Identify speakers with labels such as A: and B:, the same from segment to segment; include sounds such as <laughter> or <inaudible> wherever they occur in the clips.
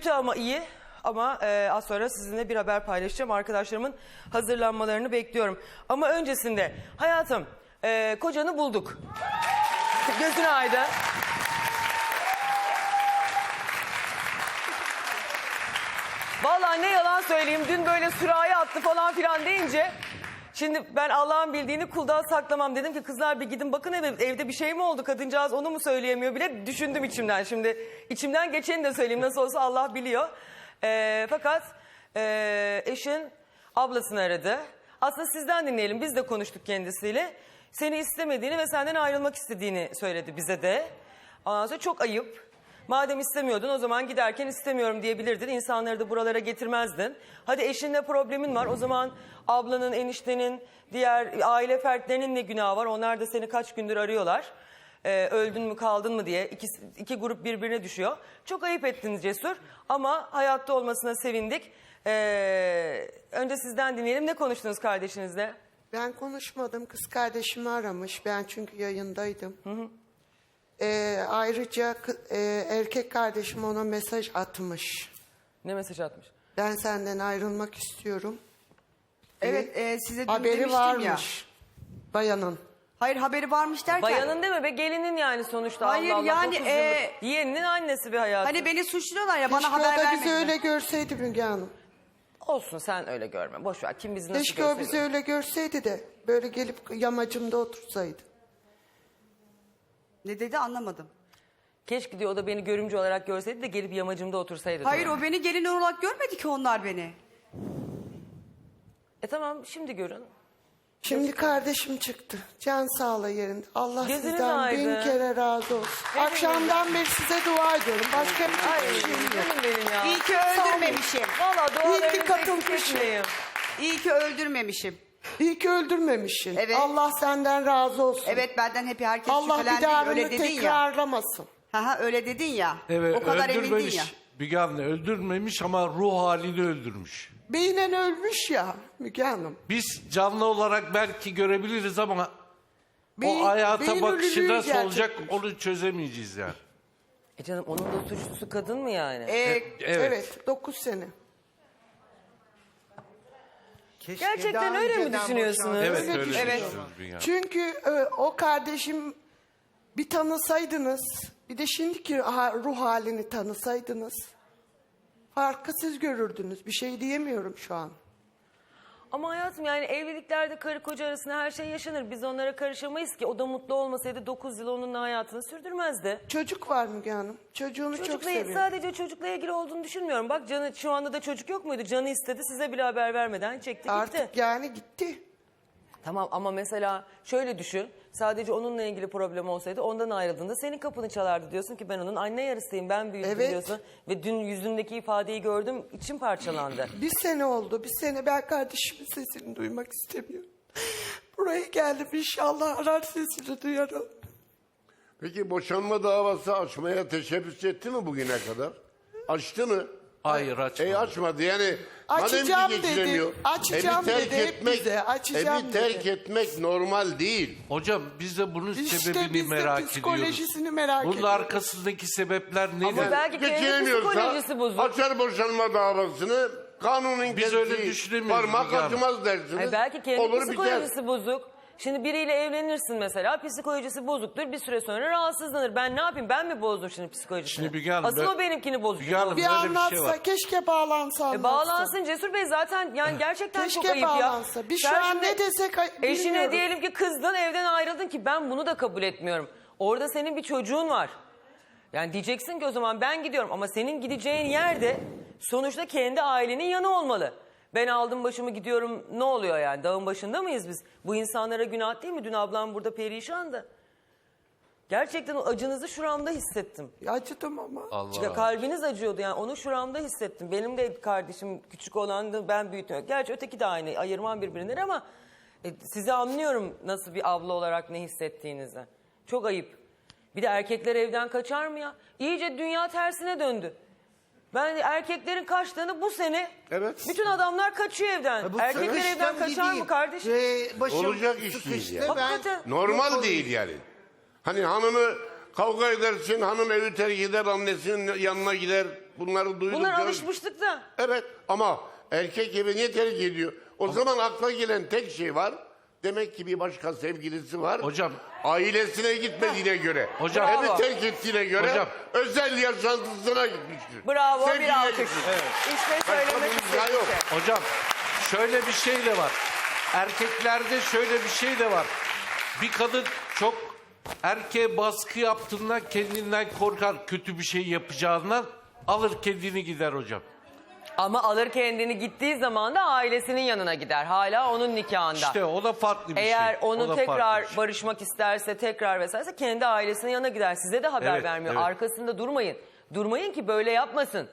A: kötü ama iyi. Ama e, az sonra sizinle bir haber paylaşacağım. Arkadaşlarımın hazırlanmalarını bekliyorum. Ama öncesinde hayatım e, kocanı bulduk. Gözün aydın. Vallahi ne yalan söyleyeyim dün böyle sürahi attı falan filan deyince Şimdi ben Allah'ın bildiğini kuldan saklamam dedim ki kızlar bir gidin bakın eve, evde bir şey mi oldu kadıncağız onu mu söyleyemiyor bile düşündüm içimden şimdi. içimden geçeni de söyleyeyim nasıl olsa Allah biliyor. Ee, fakat e, eşin ablasını aradı. Aslında sizden dinleyelim biz de konuştuk kendisiyle. Seni istemediğini ve senden ayrılmak istediğini söyledi bize de. Ondan sonra çok ayıp. Madem istemiyordun o zaman giderken istemiyorum diyebilirdin. İnsanları da buralara getirmezdin. Hadi eşinle problemin var. O zaman ablanın, eniştenin, diğer aile fertlerinin ne günahı var? Onlar da seni kaç gündür arıyorlar. Ee, öldün mü kaldın mı diye. İki, iki grup birbirine düşüyor. Çok ayıp ettiniz Cesur. Ama hayatta olmasına sevindik. Ee, önce sizden dinleyelim. Ne konuştunuz kardeşinizle?
B: Ben konuşmadım. Kız kardeşimi aramış. Ben çünkü yayındaydım. Ee, ayrıca e, erkek kardeşim ona mesaj atmış.
A: Ne mesaj atmış?
B: Ben senden ayrılmak istiyorum.
C: Evet e, size dün
B: Haberi
C: demiştim
B: varmış.
C: ya.
B: Bayanın.
C: Hayır haberi varmış derken.
A: Bayanın değil mi be? Gelinin yani sonuçta.
C: Hayır,
A: Allah Allah,
C: yani,
A: dokuz
C: e,
A: yıllık. Yeğeninin annesi bir hayatı.
C: Hani beni suçluyorlar ya
B: Keşke
C: bana
B: o
C: haber
B: da
C: vermediler.
B: bizi öyle görseydi Müge Hanım.
A: Olsun sen öyle görme. Boş ver. Kim bizi nasıl
B: Keşke o
A: gösteriyor?
B: bizi öyle görseydi de böyle gelip yamacımda otursaydı.
C: Ne dedi anlamadım.
A: Keşke diyor o da beni görümcü olarak görseydi de gelip yamacımda otursaydı.
C: Hayır
A: diyor.
C: o beni gelin olarak görmedi ki onlar beni.
A: E tamam şimdi görün.
B: Şimdi kardeşim çıktı. Can sağlığı yerinde. Allah
A: Gözünüz
B: sizden bin
A: aydın.
B: kere razı olsun. Akşamdan beri size dua ediyorum. Başka bir şey yok.
A: canım benim ya.
C: İyi ki öldürmemişim.
A: Valla
B: İyi ki
A: dualarınızı
B: katılmışım.
A: eksik etmeyin.
C: İyi ki öldürmemişim.
B: İyi ki öldürmemişsin.
C: Evet.
B: Allah senden razı olsun.
C: Evet benden hep herkes
B: Allah bir
C: şüphelendi
B: daha
C: öyle
B: bunu
C: dedin ya.
B: tekrarlamasın.
C: Ha ha öyle dedin ya.
D: Evet
C: o kadar emindin
D: öldürmemiş.
C: ya.
D: Müge Anlı öldürmemiş ama ruh halini öldürmüş.
B: Beynen ölmüş ya Müge Hanım.
D: Biz canlı olarak belki görebiliriz ama
B: Beyin-
D: o hayata
B: beyin
D: bakışı
B: ölülüğü
D: nasıl olacak
B: gerçekleşmiş.
D: onu çözemeyeceğiz yani.
A: E canım onun da suçlusu kadın mı yani?
C: Ee,
D: Evet.
B: Evet 9 sene.
E: Keşke
A: Gerçekten
E: daha
A: öyle mi
E: önceden
A: düşünüyorsunuz?
D: Evet
B: Öyle düşünüyorum.
D: Hanım.
B: Çünkü e, o kardeşim bir tanısaydınız, bir de şimdiki ha- ruh halini tanısaydınız, farkı siz görürdünüz. Bir şey diyemiyorum şu an.
A: Ama hayatım yani evliliklerde karı koca arasında her şey yaşanır. Biz onlara karışamayız ki. O da mutlu olmasaydı 9 yıl onunla hayatını sürdürmezdi.
B: Çocuk var Müge Hanım. Çocuğunu çok
A: Çocukla,
B: seviyorum.
A: sadece çocukla ilgili olduğunu düşünmüyorum. Bak canı şu anda da çocuk yok muydu? Canı istedi size bile haber vermeden çekti gitti.
B: Artık yani gitti.
A: Tamam ama mesela şöyle düşün. Sadece onunla ilgili problem olsaydı ondan ayrıldığında senin kapını çalardı diyorsun ki ben onun anne yarısıyım ben büyüdüm
B: Evet.
A: diyorsun. Ve dün yüzündeki ifadeyi gördüm içim parçalandı.
B: Bir sene oldu. Bir sene ben kardeşimin sesini duymak istemiyorum. Buraya geldim inşallah arar sesini duyarım.
F: Peki boşanma davası açmaya teşebbüs etti mi bugüne kadar? Açtı mı?
D: Hayır açma.
F: E açmadı yani.
B: Açacağım
F: madem ki
B: dedi.
F: geçiremiyor,
B: Açacağım
F: evi terk
B: dedi hep
F: etmek,
B: bize, açacağım
F: evi terk
B: dedi.
F: etmek normal değil.
D: Hocam biz de bunun
B: İşte
D: sebebini
B: biz de
D: merak ediyoruz.
B: psikolojisini merak
D: Bunun
B: ediyoruz.
D: arkasındaki sebepler nedir?
A: Ama belki kendi
F: Geçiremiyorsa
A: psikolojisi bozuk.
F: açar boşanma davasını kanunun
D: Biz öyle düşünemiyoruz
F: Parmak
D: Hanım.
F: acımaz dersiniz.
A: Ay belki kendi
F: Olur biter.
A: psikolojisi bozuk. Şimdi biriyle evlenirsin mesela psikolojisi bozuktur bir süre sonra rahatsızlanır. Ben ne yapayım ben mi bozdum şimdi psikolojisini?
D: Şimdi Müge Hanım,
A: Asıl
D: ben-
A: o benimkini bozdu.
D: Müge Hanım,
B: Bir
D: Böyle bir şey
B: anlatsa
D: var.
B: keşke bağlansa
A: E
B: anlatsa.
A: bağlansın Cesur Bey zaten yani gerçekten çok
B: Keşke
A: ayıp ya.
B: bağlansa. Biz
A: Sen
B: şu an
A: şimdi
B: ne desek ay-
A: Eşine
B: bilmiyoruz.
A: diyelim ki kızdın evden ayrıldın ki ben bunu da kabul etmiyorum. Orada senin bir çocuğun var. Yani diyeceksin ki o zaman ben gidiyorum ama senin gideceğin yerde sonuçta kendi ailenin yanı olmalı. Ben aldım başımı gidiyorum ne oluyor yani dağın başında mıyız biz? Bu insanlara günah değil mi? Dün ablam burada perişandı. Gerçekten o acınızı şuramda hissettim.
B: Acıdım ama.
D: Allah.
A: Ya kalbiniz acıyordu yani onu şuramda hissettim. Benim de kardeşim küçük olandı ben büyütüyorum. Gerçi öteki de aynı ayırmam birbirinden ama e, sizi anlıyorum nasıl bir abla olarak ne hissettiğinizi. Çok ayıp. Bir de erkekler evden kaçar mı ya? İyice dünya tersine döndü. Ben erkeklerin kaçtığını bu sene
F: Evet.
A: bütün adamlar kaçıyor evden.
E: Bu
A: Erkekler evden kaçar mı
E: gideyim.
A: kardeşim?
E: Ve başım
F: Olacak iş değil
E: sıkıştı,
F: yani.
E: ben-
A: Hakikaten.
F: Normal
E: Yok,
F: değil yani. Hani hanımı kavga edersin, hanım evi terk eder, annesinin yanına gider. Bunları duyduk.
A: Bunlar
F: gördük.
A: alışmışlık da.
F: Evet ama erkek evi niye terk ediyor? O zaman akla gelen tek şey var. Demek ki bir başka sevgilisi var.
D: Hocam.
F: Ailesine gitmediğine göre.
D: Hocam.
F: Evi terk ettiğine göre.
D: Hocam.
F: Özel yaşantısına gitmiştir.
A: Bravo
F: Sevgiliye
A: bir alkış.
F: gitmiştir.
A: İşte
F: Başka
A: söylemek
F: yok.
A: şey.
D: Hocam şöyle bir şey de var. Erkeklerde şöyle bir şey de var. Bir kadın çok erkeğe baskı yaptığından kendinden korkar kötü bir şey yapacağından alır kendini gider hocam.
A: Ama alır kendini gittiği zaman da ailesinin yanına gider. Hala onun nikahında.
D: İşte o da farklı bir
A: Eğer
D: şey.
A: Onu
D: da
A: tekrar
D: farklı şey.
A: barışmak isterse tekrar vesaire kendi ailesinin yanına gider. Size de haber
D: Evet,
A: vermiyor.
D: evet.
A: Arkasında durmayın. Durmayın ki böyle yapmasın.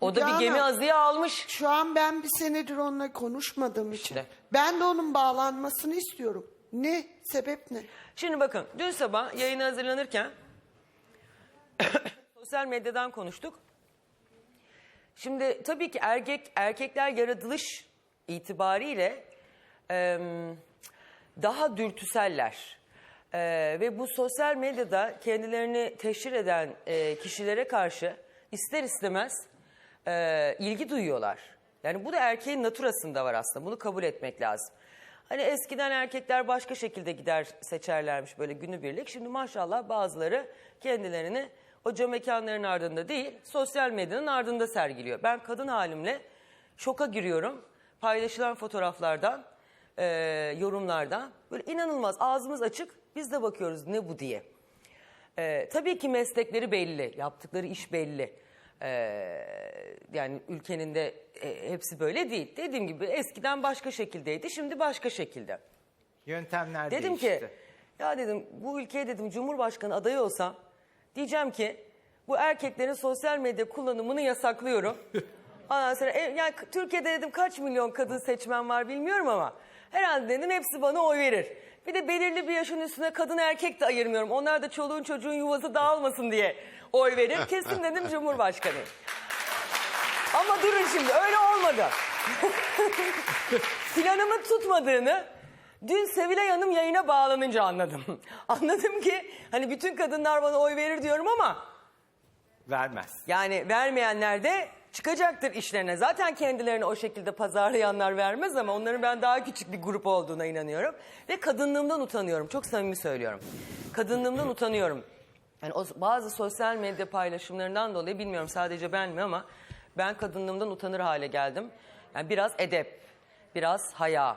A: O da bir gemi azıya almış.
B: Şu an ben bir senedir onunla konuşmadığım için.
A: İşte.
B: Ben de onun bağlanmasını istiyorum. Ne? Sebep ne?
A: Şimdi bakın dün sabah yayına hazırlanırken <coughs> sosyal medyadan konuştuk. Şimdi tabii ki erkek erkekler yaratılış itibariyle em, daha dürtüseller. E, ve bu sosyal medyada kendilerini teşhir eden e, kişilere karşı ister istemez e, ilgi duyuyorlar. Yani bu da erkeğin naturasında var aslında. Bunu kabul etmek lazım. Hani eskiden erkekler başka şekilde gider seçerlermiş böyle günübirlik. Şimdi maşallah bazıları kendilerini o cam mekanların ardında değil sosyal medyanın ardında sergiliyor. Ben kadın halimle şoka giriyorum. Paylaşılan fotoğraflardan, e, yorumlardan. Böyle inanılmaz ağzımız açık biz de bakıyoruz ne bu diye. Ee, tabii ki meslekleri belli, yaptıkları iş belli. Ee, yani ülkenin de e, hepsi böyle değil. Dediğim gibi eskiden başka şekildeydi, şimdi başka şekilde.
E: Yöntemler
A: Dedim
E: değişti.
A: ki, ya dedim bu ülkeye dedim Cumhurbaşkanı adayı olsam diyeceğim ki bu erkeklerin sosyal medya kullanımını yasaklıyorum. <laughs> Ondan sonra e, yani Türkiye'de dedim kaç milyon kadın seçmen var bilmiyorum ama herhalde dedim hepsi bana oy verir. Bir de belirli bir yaşın üstüne kadın erkek de ayırmıyorum. Onlar da çoluğun çocuğun yuvası dağılmasın diye oy verir. <laughs> Kesin dedim Cumhurbaşkanı. Ama durun şimdi öyle olmadı. <laughs> Planımın tutmadığını dün Sevilay Hanım yayına bağlanınca anladım. <laughs> Anladım ki hani bütün kadınlar bana oy verir diyorum ama
E: Vermez.
A: yani vermeyenler de çıkacaktır işlerine. Zaten kendilerini o şekilde pazarlayanlar vermez ama onların ben daha küçük bir grup olduğuna inanıyorum. Ve kadınlığımdan utanıyorum. Çok samimi söylüyorum. Kadınlığımdan utanıyorum. Yani o bazı sosyal medya paylaşımlarından dolayı bilmiyorum sadece ben mi ama ben kadınlığımdan utanır hale geldim. Yani biraz edep, biraz haya.